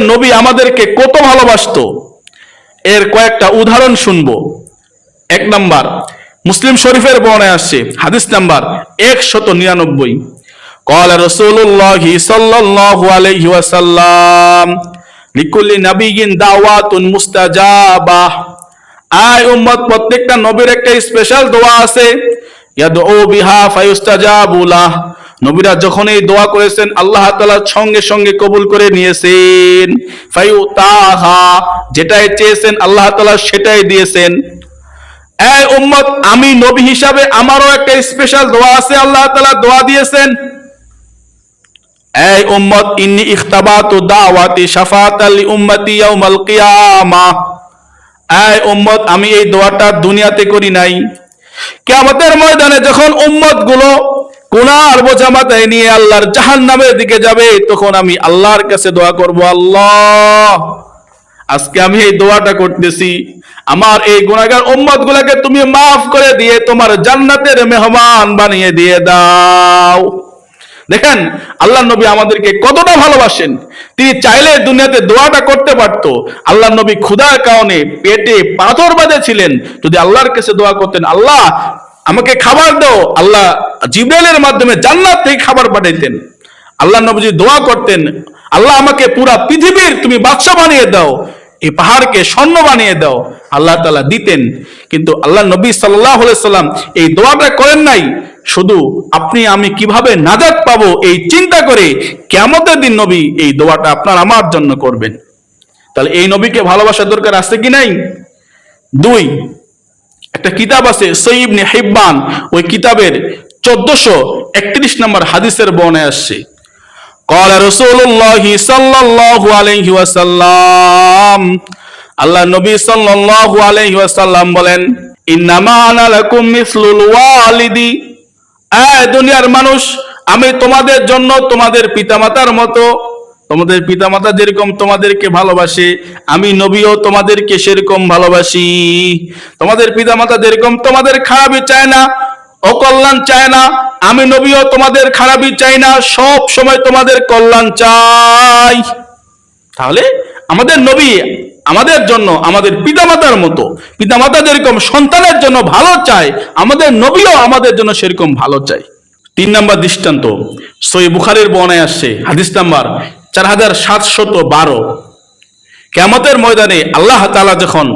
আমাদের নবী আমাদেরকে কত ভালোবাসতো এর কয়েকটা উদাহরণ শুনবো এক নাম্বার মুসলিম শরীফের বর্ণায় আসছে হাদিস নাম্বার একশত নিরানব্বই قال رسول الله صلى الله عليه وسلم لكل نبي دعوات مستجابة আয় উম্মত প্রত্যেকটা নবীর একটা স্পেশাল দোয়া আছে নবীরা যখন এই দোয়া করেছেন, আল্লাহ তাআলা সঙ্গে সঙ্গে কবুল করে নিয়েছেন। যেটাই চেয়েছেন, আল্লাহ তালা সেটাই দিয়েছেন। আমি নবী হিসাবে আমারও একটা স্পেশাল দোয়া আছে, আল্লাহ তালা দোয়া দিয়েছেন। দাওয়াতি আমি এই দোয়াটা দুনিয়াতে করি নাই। কিয়ামতের ময়দানে যখন উম্মতগুলো নিয়ে আল্লাহর জাহান্নামের দিকে যাবে, তখন আমি আল্লাহর কাছে দোয়া করব, আল্লাহ! আজকে আমি এই দোয়াটা করতেছি। আমার এই গুণাগার উম্মত গুলাকে তুমি মাফ করে দিয়ে তোমার জান্নাতের মেহমান বানিয়ে দিয়ে দাও। দেখেন আল্লাহ নবী আমাদেরকে কতটা ভালোবাসেন। তিনি চাইলে দুনিয়াতে দোয়াটা করতে পারত। আল্লাহ নবী ক্ষুধার কারণে পেটে পাথর বাঁধে ছিলেন যদি আল্লাহর কাছে দোয়া করতেন, আল্লাহ, আমাকে খাবার দাও। আল্লাহ জিব্রাইলের মাধ্যমে জান্নাত থেকে খাবার পাঠাইতেন আল্লাহ নবী যদি দোয়া করতেন, আল্লাহ আমাকে পুরা পৃথিবীর তুমি বাদশা বানিয়ে দাও। এই পাহাড়কে স্বর্ণ বানিয়ে দাও। আল্লাহ তালা দিতেন। কিন্তু আল্লাহ নবী সাল্লাহ সাল্লাম এই দোয়াটা করেন নাই। শুধু আপনি, আমি কীভাবে নাজাত পাবো এই চিন্তা করে কেমতের দিন নবী এই দোয়াটা আপনার, আমার জন্য করবেন। তাহলে এই নবীকে ভালোবাসার দরকার আছে কি নাই? দুই, একটা কিতাব আছে সঈবনে হিব্বান। ওই কিতাবের চোদ্দশো একত্রিশ নম্বর হাদিসের বর্ণায় আসছে। কল রসুল্লাহ সাল্লাহ আলহি ওয়াসাল্লাম আল্লাহ নবী সাল্লাহ আলহি ওয়াসাল্লাম বলেন দুনিয়ার মানুষ, আমি তোমাদের জন্য তোমাদের পিতামাতার মতো, তোমাদের পিতামাতা যেরকম তোমাদেরকে ভালোবাসে, আমি নবীও তোমাদেরকে সেরকম ভালোবাসি। তোমাদের পিতামাতা যেরকম তোমাদের খারাপই চায় না, অকল্যাণ চায় না আমি নবীও তোমাদের খারাপই চাই না, সব সময় তোমাদের কল্যাণ চাই। তাহলে আমাদের নবী আমাদের জন্য, আমাদের পিতামাতার মতো পিতামাতা যেরকম সন্তানের জন্য ভালো চায়, আমাদের নবীও আমাদের জন্য সেরকম ভালো চায়। তিন নম্বর দৃষ্টান্ত সই বুখারের বর্ণায় আসছে, হাদিস নাম্বার চার হাজার সাতশত বারো। কেমতের ময়দানে আল্লাহ তাআলা যখন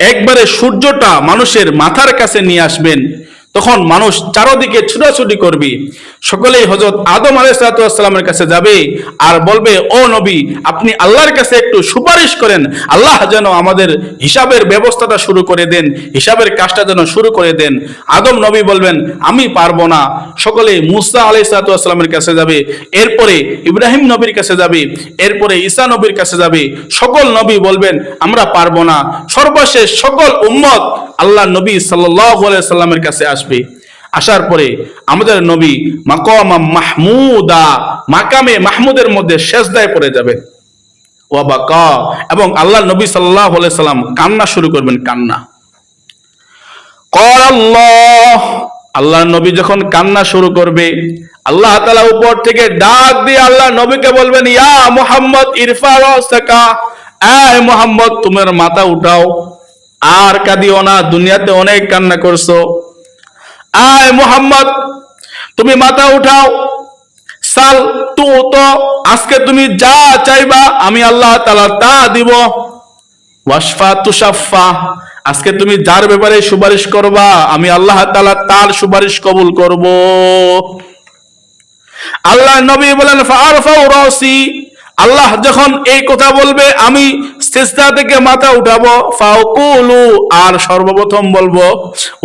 একবারে সূর্যটা মানুষের মাথার কাছে নিয়ে আসবেন তখন মানুষ চারদিকে ছুটাছুটি করবে। সকলেই হজরত আদম আলাইসালামের কাছে যাবে আর বলবে, ও নবী, আপনি আল্লাহর কাছে একটু সুপারিশ করেন। আল্লাহ যেন আমাদের হিসাবের ব্যবস্থাটা শুরু করে দেন, হিসাবের কাজটা যেন শুরু করে দেন। আদম নবী বলবেন, আমি পারব না। সকলে মুসা আলাইসালামের কাছে যাবে, এরপরে ইব্রাহিম নবীর কাছে যাবে, এরপরে ঈসা নবীর কাছে যাবে। সকল নবী বলবেন, আমরা পারব না। সর্বশেষ সকল উম্মত আল্লাহ নবী সাল্লাহ সাল্লামের কাছে আসবে। আসার পরে আমাদের নবী মাকামা মাহমুদা, মাকামে মাহমুদের মধ্যে শেষদায় পড়ে যাবে। ওয়াবাকা এবং আল্লাহ নবী সাল্লাহ সাল্লাম কান্না শুরু করবেন, কান্না। আল্লাহ। নবী যখন কান্না শুরু করবে, আল্লাহ তালা উপর থেকে ডাক দিয়ে আল্লাহ নবীকে বলবেন, ইয়া মোহাম্মদ, ইরফা রাসাকা তোমার মাথা উঠাও। আর কাঁদিও না, দুনিয়াতে অনেক কান্না করছ। আয় মোহাম্মদ, তুমি মাথা উঠাও। সাল, তু, তো, আজকে তুমি যা চাইবা আমি আল্লাহ তালা তা দিব। ওয়াসফা তুষাফা আজকে তুমি যার ব্যাপারে সুপারিশ করবা আমি আল্লাহ তালা তার সুপারিশ কবুল করব। আল্লাহ নবী বলেন ফারফাউ রাসি আল্লাহ যখন এই কথা বলবে, আমি চেষ্টা থেকে মাথা উঠাবো। ফাউকুলু, আর সর্বপ্রথম বলব,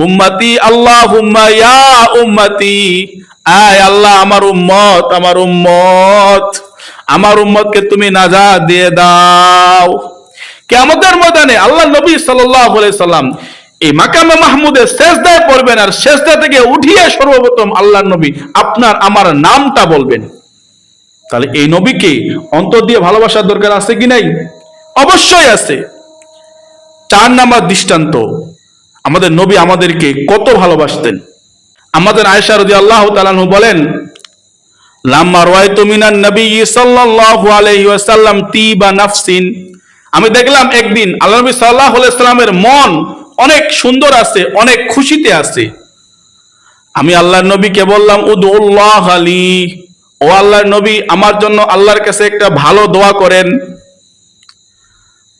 উম্মতি আল্লাহ ইয়া উম্মতি। আয় আল্লাহ, আমার উম্মত আমার উম্মত। আমার উম্মতকে তুমি নাজাত দিয়ে দাও। কেমতের ময়দানে আল্লাহ নবী সাল্লাম এই মাকামে মাহমুদের শেষদায় পড়বেন, আর শেষদা থেকে উঠিয়ে সর্বপ্রথম আল্লাহ নবী আপনার, আমার নামটা বলবেন। তাহলে এই নবীকে অন্তর দিয়ে ভালোবাসার দরকার আছে কি নাই? অবশ্যই আছে। চার নাম্বার দৃষ্টান্ত, আমাদের নবী আমাদেরকে কত ভালোবাসতেন। আমাদের আয়সা রদি আল্লাহ তালানহু বলেন, লাম্মা রায়তু মিনান নবী সাল্লাল্লাহু আলাইহি ওয়াসাল্লাম তিবা নাফসিন। আমি দেখলাম একদিন আল্লাহ নবী সাল্লাল্লাহু আলাইহি মন অনেক সুন্দর আছে, অনেক খুশিতে আছে। আমি আল্লাহর নবীকে বললাম উদুল্লাহ আলী ও আল্লাহর নবী, আমার জন্য আল্লাহর কাছে একটা ভালো দোয়া করেন।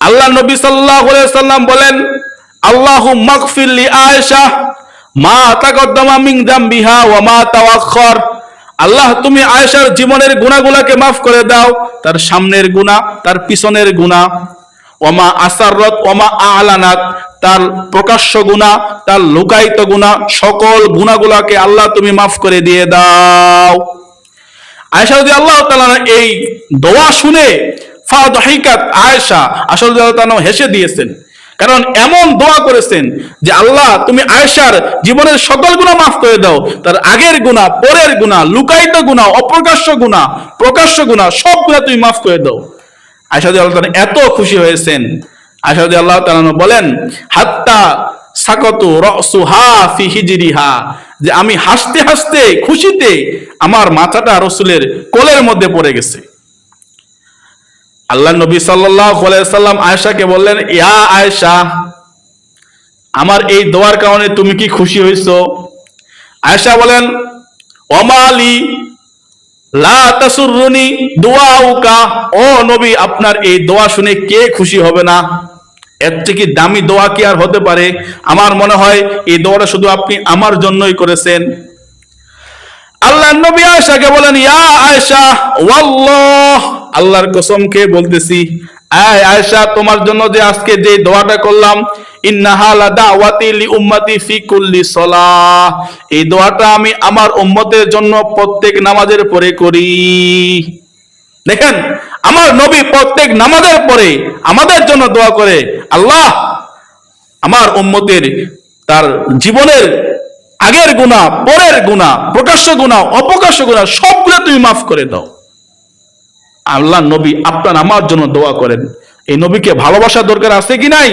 আল্লাহ নবী সাল্লাম বলেন, আল্লাহু মাগফির আয়েশা, মা তাকদ্দামা মিন যামবিহা ওয়া মা তাওয়াক্খার আল্লাহ, তুমি আয়েশার জীবনের গুনাহগুলোকে মাফ করে দাও, তার সামনের গুনাহ, তার পিছনের গুনাহ। ওমা আসাররত ওমা আলানাত, তার প্রকাশ্য গুনাহ, তার লুকায়িত গুনাহ, সকল গুনাহগুলোকে আল্লাহ তুমি মাফ করে দিয়ে দাও। যদি আল্লাহ এই দোয়া শুনে আসলে তাআলা হেসে দিয়েছেন। কারণ এমন দোয়া করেছেন যে আল্লাহ তুমি আয়েশার জীবনের সকল গুনাহ মাফ করে দাও। তার আগের গুনাহ, পরের গুনাহ, লুকায়িত গুনাহ, অপ্রকাশ্য গুনাহ, প্রকাশ্য গুনাহ, সব গুনাহ তুমি মাফ করে দাও। রাদিয়াল্লাহু আল্লাহ এত খুশি হয়েছেন। আয়েশা আল্লাহ বলেন, হাত্তা সাকতু রসুহা ফি হিজরিহা। যে আমি হাসতে হাসতে, খুশিতে আমার মাথাটা রসুলের কোলের মধ্যে পড়ে গেছে। আল্লাহ নবী সাল্লাম আয়েশাকে বললেন, ইয়া আয়েশা, আমার এই দোয়ার কারণে তুমি কি খুশি হইছো আয়েশা বলেন ওমালি লা তাসুররুনি দুআউকা। ও নবী, আপনার এই দোয়া শুনে কে খুশি হবে না? এর থেকে দামি দোয়া কি আর হতে পারে? আমার মনে হয় এই দোয়াটা শুধু আপনি আমার জন্যই করেছেন। আল্লাহ নবী আয়েশাকে বলেন, ইয়া আয়েশা, ওয়াল্লাহ। আল্লাহর কসমকে বলতেছি, আয় আয়েশা, তোমার জন্য যে আজকে যে দোয়াটা করলাম, ইন্নাহা লা দাওয়াতি লি উম্মতি ফি কুল্লি এই দোয়াটা আমি আমার উম্মতের জন্য প্রত্যেক নামাজের পরে করি। দেখেন, আমার নবী প্রত্যেক নামাজের পরে আমাদের জন্য দোয়া করে, আল্লাহ আমার উম্মতের তার জীবনের আগের গুণা পরের গুণা প্রকাশ্য গুণা অপ্রকাশ্য গুণা সবগুলো তুমি মাফ করে দাও। আল্লাহ নবী আপনার আমার জন্য দোয়া করেন। এই নবীকে ভালোবাসা দরকার আছে কি নাই?